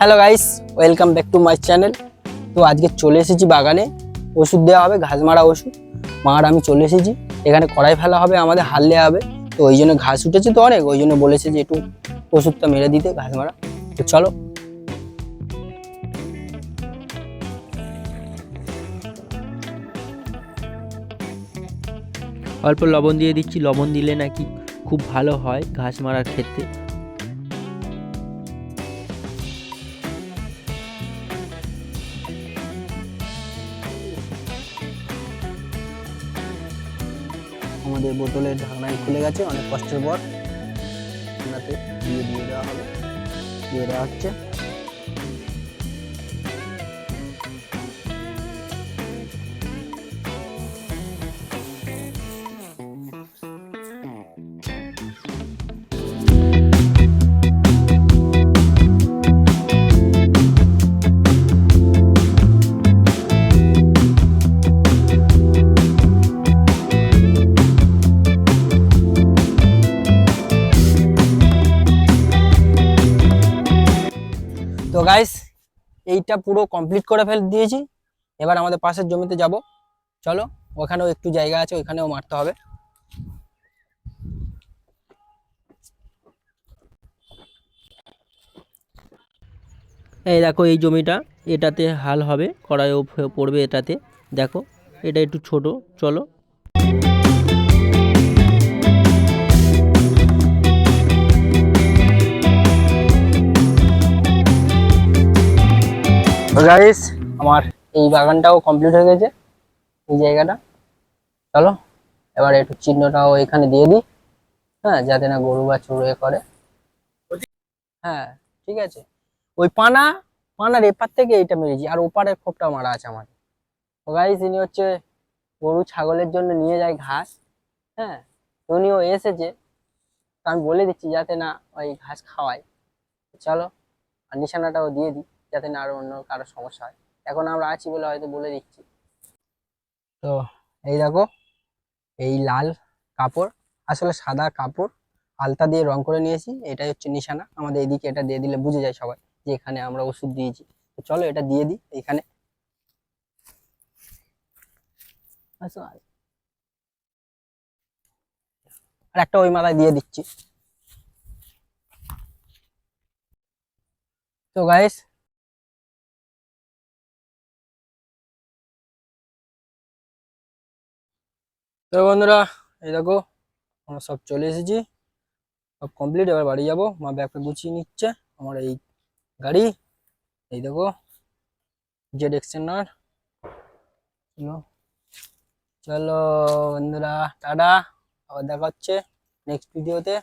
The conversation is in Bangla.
Hello guys welcome back to my channel তো আজকে চলে এসেছি বাগানে। ওষুধ দেওয়া হবে ঘাস মারা ওষুধ। মার, আমি চলে এসেছি। এখানে কড়াই ফেলা হবে, আমাদের হাল দেওয়া হবে। তো ওই জন্য ঘাস উঠেছে তো অনেক, ওই জন্য বলেছে যে একটু ওষুধটা মেরে দিতে ঘাস মারা তো চলো। অল্প লবণ দিয়ে দিচ্ছি। লবণ দিলে নাকি খুব ভালো হয় ঘাস মারার ক্ষেত্রে। আমাদের বোতলের ঢাকনাই খুলে গেছে, অনেক কষ্টের পর। দিয়ে দিয়ে দেওয়া হবে। দিয়ে দেওয়া হচ্ছে। গাইস এইটা পুরো কমপ্লিট করে ফেল, দিয়েছি। এবার আমাদের পাশের জমিতে যাব। চলো, ওখানেও একটু জায়গা আছে, ওইখানেও মারতে হবে। এই দেখো, এই জমিটা, এটাতে হাল হবে, কড়াইও পড়বে এটাতে। দেখো, এটা একটু ছোট, চলো। তো গাইস আমার এই বাগানটাও কমপ্লিট হয়ে গেছে। এই জায়গাটা। চলো এবার একটু চিহ্নটাও এখানে দিয়ে দিই। হ্যাঁ যাতে না গরু বা চুড়ে করে। হ্যাঁ ঠিক আছে। ওই পানা পানার এপার থেকে এইটা মেরেছি। আর ওপারের খোপটা মারা আছে আমার তো গাইস ইনি হচ্ছে গরু ছাগলের জন্য নিয়ে যায় ঘাস। হ্যাঁ উনিও এসেছে। তো আমি বলে দিচ্ছি যাতে না ওই ঘাস খাওয়ায়। চলো আর নিশানাটাও দিয়ে দিই। যাতে না আরও অন্য কারও সমস্যা হয়। এখন আমরা আছি বলে হয়তো বলে দিচ্ছি। তো এই দেখো, এই লাল কাপড়, আসলে সাদা কাপড়, আলতা দিয়ে রং করে নিয়েছি, এটাই হচ্ছে নিশানা। আমাদের এদিকে এটা দিয়ে দিলে বুঝে যায় সবাই যে এখানে আমরা ওষুধ দিয়েছি। তো চলো এটা দিয়ে দিই এখানে। আর একটা ওই মাথায় দিয়ে দিচ্ছি। তো গাইস তো বন্ধুরা, এই দেখো, আমরা সব চলে এসেছি। সব কমপ্লিট এবার বাড়ি যাব। মা ব্যাগটা গুছিয়ে নিচ্ছে, আমার এই গাড়ি। এই দেখো জেড এক্সটেন্ডার চলো চলো বন্ধুরা, টাটা। আবার দেখা হচ্ছে নেক্সট ভিডিওতে